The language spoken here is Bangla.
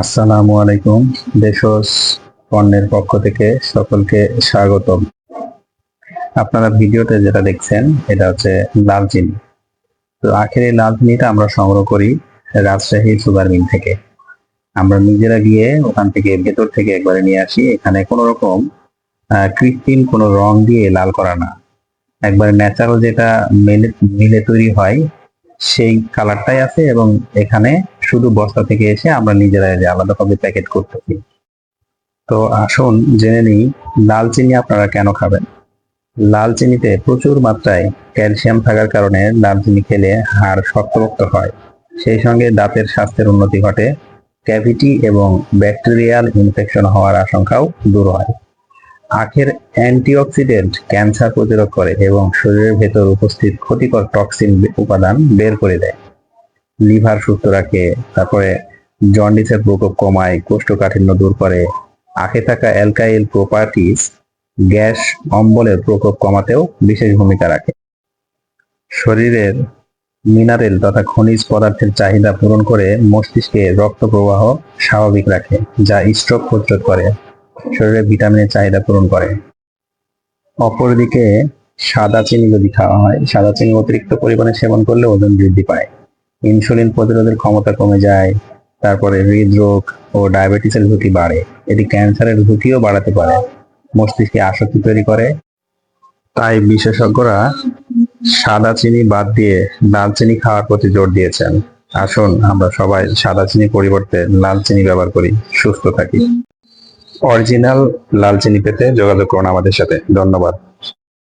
আসসালামু আলাইকুম দেশস পণ্যের পক্ষ থেকে সকলকে স্বাগতম। আপনারা ভিডিওতে যেটা দেখছেন, এটা হচ্ছে লাল চিনি তো আখের এই লাল চিনিটা আমরা সংগ্রহ করি রাজশাহী সুগার মিল থেকে। আমরা নিজেরা গিয়ে ওখান থেকে ভেতর থেকে একবারে নিয়ে আসি। এখানে কোনো রকম কৃত্রিম কোনো রং দিয়ে লাল করা না। একবারে ন্যাচারাল যেটা মিলে মিলে তৈরি হয়, সেই কালারটাই আছে এবং এখানে শুধু বস্তা থেকে এসে আমরা নিজেরাই যে আলাদাভাবে প্যাকেট করতেছি। তো আসুন জেনে নিই, লাল চিনি আপনারা কেন খাবেন? লাল চিনিতে প্রচুর মাত্রায় ক্যালসিয়াম থাকার কারণে লাল চিনি খেলে হাড় শক্তপোক্ত হয়। সেই সঙ্গে দাঁতের স্বাস্থ্যের উন্নতি ঘটে, ক্যাভিটি এবং ব্যাকটেরিয়াল ইনফেকশন হওয়ার আশঙ্কাও দূর হয়। আখের অ্যান্টিঅক্সিডেন্ট ক্যান্সার প্রতিরোধ করে এবং শরীরের ভেতর উপস্থিত ক্ষতিকর টক্সিন উপাদান বের করে দেয়। লিভার সুস্থ রাখে, তারপরে জন্ডিসের প্রকোপ কমায়, কোষ্ঠকাঠিন্য দূর করে, আখে থাকা অ্যালকাইল প্রপার্টিস, গ্যাস, অম্বলের প্রকোপ কমাতেও বিশেষ ভূমিকা রাখে। শরীরের মিনারেল তথা খনিজ পদার্থের চাহিদা পূরণ করে মস্তিষ্কে রক্ত প্রবাহ স্বাভাবিক রাখে, যা স্ট্রোক প্রতিরোধ করে, শরীরে ভিটামিনের চাহিদা পূরণ করে। অপরদিকে সাদা চিনি যদি খাওয়া হয়, সাদা চিনি অতিরিক্ত পরিমাণে সেবন করলে ওজন বৃদ্ধি পায়। ইনসুলিন প্রতিরোধের ক্ষমতা কমে যায়, তারপরে হৃদরোগ ও ডায়াবেটিসের ঝুঁকি বাড়ে। এটি ক্যান্সারের ঝুঁকিও বাড়াতে পারে। মস্তিষ্কে আসক্তি তৈরি করে। তাই বিশেষজ্ঞরা সাদা চিনি বাদ দিয়ে লাল চিনি খাওয়ার প্রতি জোর দিয়েছেন। আসুন, আমরা সবাই সাদা চিনি পরিবর্তে লাল চিনি ব্যবহার করি। সুস্থ থাকি। অরিজিনাল লাল চিনি পেতে যোগাযোগ করুন আমাদের সাথে। ধন্যবাদ।